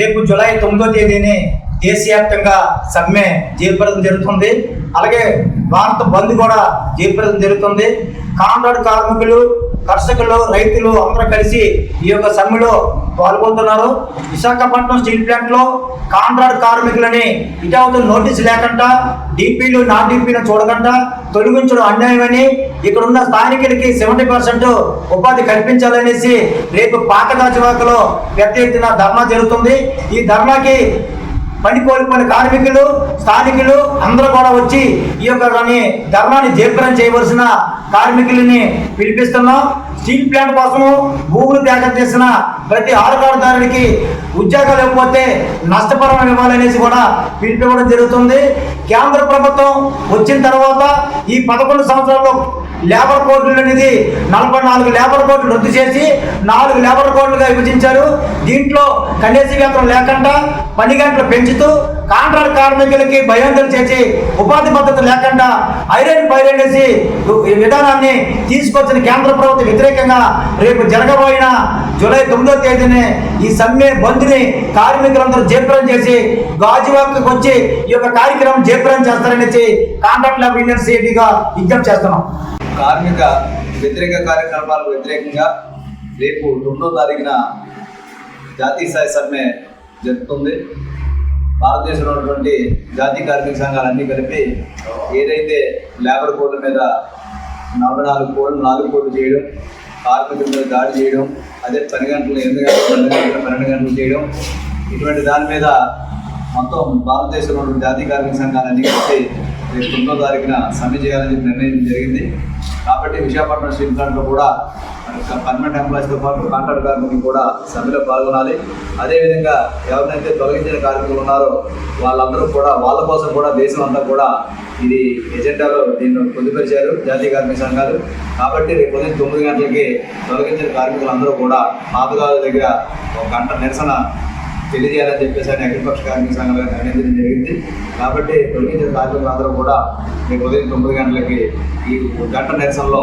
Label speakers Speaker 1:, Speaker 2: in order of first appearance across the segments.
Speaker 1: రేపు జూలై తొమ్మిదో తేదీని దేశవ్యాప్తంగా సమ్మె జయప్రదం జరుగుతుంది. అలాగే భారత బంద్ కూడా జయప్రదం జరుగుతుంది. కాంట్రాక్ట్ కార్మికులు కర్షకులు రైతులు అందరూ కలిసి ఈ యొక్క సమ్మెలో పాల్గొంటున్నారు. విశాఖపట్నం స్టీల్ ప్లాంట్లో కాంట్రాక్ట్ కార్మికులని ఇటావతల నోటీస్ లేకుండా డిపిలు నాన్ డిపిలు చూడకుండా తొలగించడం అన్యాయమని ఇక్కడ ఉన్న స్థానికులకి సెవెంటీ పర్సెంట్ ఉపాధి కల్పించాలనేసి రేపు పాత పాకదాచివాకలో పెద్ద ఎత్తున ధర్నా జరుగుతుంది. ఈ ధర్నాకి పని కోల్పోయిన కార్మికులు స్థానికులు అందరూ కూడా వచ్చి ఈ యొక్క దాన్ని ధర్నాన్ని జయప్రం చేయవలసిన కార్మికులని పిలిపిస్తున్నాం. స్టీల్ ప్లాంట్ కోసము భూములు త్యాగం చేసిన ప్రతి ఆడకాడుదారుడికి ఉద్యోగాలు ఇవ్వకపోతే నష్టపరం ఇవ్వాలనేసి కూడా పిలిపివ్వడం జరుగుతుంది. కేంద్ర ప్రభుత్వం వచ్చిన తర్వాత ఈ పదకొండు సంవత్సరాల్లో లేబర్ కోడ్లు అనేది నలభై నాలుగు లేబర్ కోడ్లు రద్దు చేసి నాలుగు లేబర్ కోడ్లుగా విభజించారు. దీంట్లో కనీస వేతనం లేకుండా పని గంటలు పెంచుతూ కాంట్రాక్ట్ కార్మికులకి భయాందోళన చేసి ఉపాధి పద్ధతి లేకుండా ఐరన్ పైరన్ ఈ విధానాన్ని తీసుకొచ్చిన కేంద్ర ప్రభుత్వం వ్యతిరేకంగా రేపు జరగబోయిన జూలై తొమ్మిదో తేదీని ఈ సమ్మె బంద్ని కార్మికులందరూ జయప్రదం చేసి గాజువాక్కి వచ్చి ఈ యొక్క కార్యక్రమం జయప్రదం చేస్తారనేసి కాంట్రాక్ట్ లేబర్ యూనియన్ సిఐటిగా విజ్ఞప్తి చేస్తున్నాం.
Speaker 2: కార్మిక వ్యతిరేక కార్యక్రమాలకు వ్యతిరేకంగా రేపు రెండో తారీఖున జాతీయ స్థాయి సమ్మె జరుగుతుంది. భారతదేశంలో ఉన్నటువంటి జాతీయ కార్మిక సంఘాలన్నీ కలిపి ఏదైతే లేబర్ కోడ్ల మీద నలభై నాలుగు కోడ్లు నాలుగు కోడ్లు చేయడం కార్మికుల మీద దాడి చేయడం అదే పని గంటలు ఎనిమిది గంటలు పన్నెండు గంటలు పన్నెండు గంటలు చేయడం ఇటువంటి దాని మీద మొత్తం భారతదేశంలో ఉన్న జాతీయ కార్మిక సంఘాలన్నీ కలిసి రేపు తొమ్మిదో తారీఖున సమ్మె చేయాలని నిర్ణయం జరిగింది. కాబట్టి విశాఖపట్నం స్టీల్ ప్లాంట్లో కూడా పర్మనెంట్ ఎంప్లాయీస్తో పాటు కాంట్రాక్ట్ కార్మికులు కూడా సమ్మెలో పాల్గొనాలి. అదేవిధంగా ఎవరినైతే తొలగించిన కార్మికులు ఉన్నారో వాళ్ళందరూ కూడా వాళ్ళ కోసం కూడా దేశం అంతా కూడా ఇది ఎజెండాలో దీన్ని పొందుపరిచారు జాతీయ కార్మిక సంఘాలు. కాబట్టి రేపు ఉదయం తొమ్మిది గంటలకి తొలగించిన కార్మికులందరూ కూడా పాతగాల దగ్గర ఒక గంట నిరసన తెలియజేయాలని చెప్పేసి ఆయన అఖిలపక్ష కార్మిక సంఘాలు నిర్ణయించడం జరిగింది. కాబట్టి తొలగించిన కార్మికులందరూ కూడా రేపు ఉదయం తొమ్మిది గంటలకి ఈ గంట నిరసనలో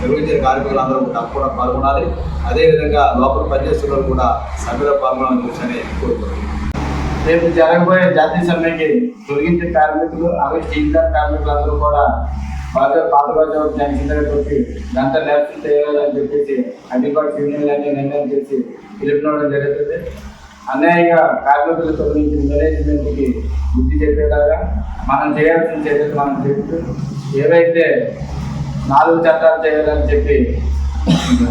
Speaker 2: తొలగించిన కార్మికులందరూ తప్పకుండా పాల్గొనాలి. అదేవిధంగా లోపల పనిచేస్తున్న కూడా సభ్యులు పాల్గొనాలని చూసి కోరుతున్నాను
Speaker 3: రేపు జరగబోయే జాతీయ సమ్మెకి తొలగించే కార్మికులు అలాగే స్టీల్ కార్మికులు కార్మికులందరూ కూడా పాత పాత రోజు జనసిందరికి గంట నిరసన చేయాలని చెప్పేసి అడ్డిపాటు యూనియన్లన్నీ నిర్ణయం చేసి పిలుపునడం జరుగుతుంది. అన్యాయంగా కార్మికులు తొలగించిన మేనేజ్మెంట్కి బుద్ధి చెప్పేలాగా మనం చేయాల్సిన చర్యలు మనం చెప్తూ ఏవైతే నాలుగు చట్టాలు చేయాలని చెప్పి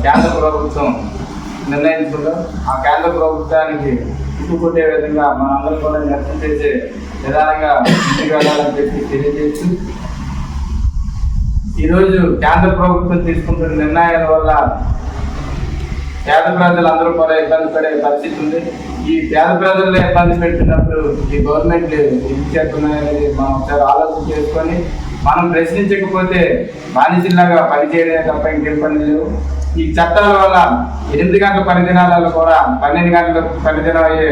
Speaker 3: కేంద్ర ప్రభుత్వం నిర్ణయించుకుందో ఆ కేంద్ర ప్రభుత్వానికి చుట్టుకొట్టే విధంగా మనందరం కూడా నిర్ణయం చేసే విధానంగా ముందుకు వెళ్ళాలని చెప్పి తెలియజేస్తూ ఈరోజు కేంద్ర ప్రభుత్వం తీసుకుంటున్న నిర్ణయాల వల్ల పేద ప్రజలందరూ కూడా ఇబ్బంది పడే పరిస్థితి ఉంది. ఈ పేద ప్రజల్లో ఇబ్బంది పెట్టినప్పుడు ఈ గవర్నమెంట్ ఏం చేస్తున్నాయనేది మనం ఒకసారి ఆలోచన చేసుకొని మనం ప్రశ్నించకపోతే బానిసలాగా పనిచేయడమే తప్ప ఇంకేం పని లేవు. ఈ చట్టాల వల్ల ఎనిమిది గంటల పని దినాలలో కూడా పన్నెండు గంటల పని దినాలు అయ్యే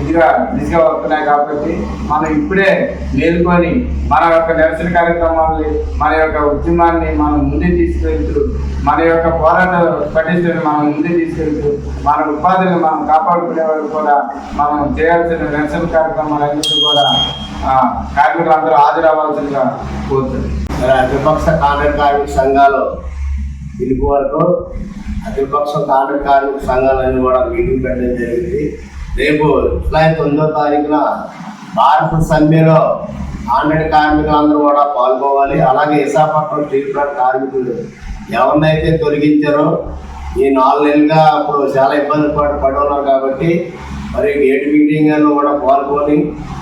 Speaker 3: ఇదిగా బిజీగా వస్తున్నాయి కాబట్టి మనం ఇప్పుడే మేలుకొని మన యొక్క నిరసన కార్యక్రమాల్ని మన యొక్క ఉద్యమాన్ని మనం ముందే తీసుకెళ్తూ మన యొక్క పోరాట పటిష్టని మనం ముందే తీసుకెళ్తూ మన ఉపాధిని మనం కాపాడుకునే వరకు కూడా మనం చేయాల్సిన నిరసన కార్యక్రమాలన్నింటినీ కూడా ఆ, కార్మికులందరూ హాజరవ్వాల్సిందిగా కోరుతుంది
Speaker 4: విపక్ష కార్మిక సంఘాలు పిలుపు వరకు అఖిలపక్ష కాంట్రాక్ట్ కార్మిక సంఘాలన్నీ కూడా మీటింగ్ పెట్టడం జరిగింది. రేపు జూలై తొమ్మిదో తారీఖున భారత సమ్మెలో కాంట్రాక్ట్ కార్మికులందరూ కూడా పాల్గొవాలి. అలాగే విశాఖపట్నం స్టీల్ ప్లాంట్ కార్మికులు ఎవరినైతే తొలగించారో ఈ నాలుగు నెలలుగా అప్పుడు చాలా ఇబ్బంది పడి పడవన్నారు కాబట్టి మరి గేట్ మీటింగ్ అని కూడా పాల్గొని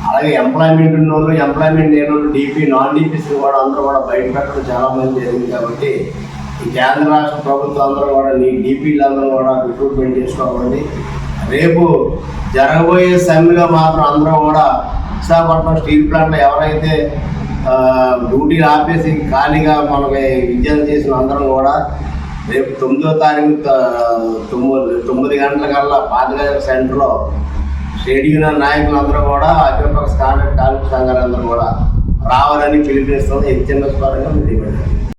Speaker 4: అలాగే ఎంప్లాయ్మెంట్ ఉన్న వాళ్ళు ఎంప్లాయ్మెంట్ లేని వాళ్ళు డీపీ నాన్ డీపీస్ కూడా అందరూ కూడా బయట పెట్టడం చాలా మంది జరిగింది కాబట్టి కేంద్ర రాష్ట్ర ప్రభుత్వాలందరూ కూడా నీ డీపీలందరూ కూడా రిక్రూట్మెంట్ చేసుకోవాలి రేపు జరగబోయే సమ్మెలో మాత్రం అందరూ కూడా విశాఖపట్నం స్టీల్ ప్లాంట్లో ఎవరైతే డ్యూటీలు ఆపేసి ఖాళీగా మనకి విద్యలు చేసిన అందరం కూడా రేపు తొమ్మిదో తారీఖు త- తొమ్మిది తొమ్మిది గంటల కల్లా పాతగజర్ సెంటర్లో ట్రేడ్ యూనియన్ నాయకులందరూ కూడా అఖిలపక్ష కాంట్రాక్ట్ కార్మిక సంఘాలందరూ కూడా రావాలని పిలుపునిస్తుంది హెచ్ఎంఎస్ పరంగా మీరు